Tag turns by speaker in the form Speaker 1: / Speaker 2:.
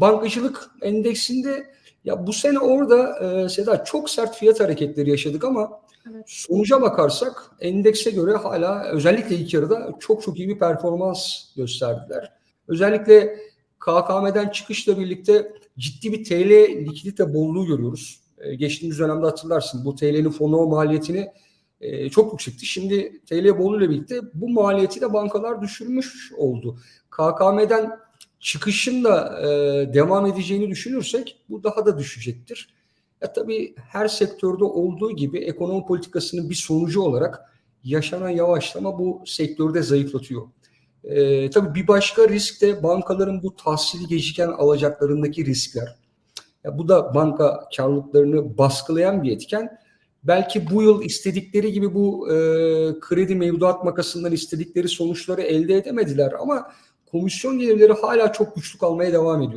Speaker 1: Bankacılık endeksinde ya bu sene orada e, Seda çok sert fiyat hareketleri yaşadık ama
Speaker 2: Evet.
Speaker 1: sonuca bakarsak endekse göre hala özellikle ilk yarıda çok çok iyi bir performans gösterdiler. Özellikle KKM'den çıkışla birlikte ciddi bir TL likidite bolluğu görüyoruz. E, geçtiğimiz dönemde hatırlarsın bu TL'nin fonu maliyetini e, çok yüksekti. Şimdi TL bolluğuyla birlikte bu maliyeti de bankalar düşürmüş oldu. KKM'den çıkışın da e, devam edeceğini düşünürsek bu daha da düşecektir. Ya tabii her sektörde olduğu gibi ekonomi politikasının bir sonucu olarak yaşanan yavaşlama bu sektörü de zayıflatıyor. E, tabii bir başka risk de bankaların bu tahsili geciken alacaklarındaki riskler. Ya bu da banka karlılıklarını baskılayan bir etken. Belki bu yıl istedikleri gibi bu e, kredi mevduat makasından istedikleri sonuçları elde edemediler ama komisyon gelirleri hala çok güçlü kalmaya devam ediyor.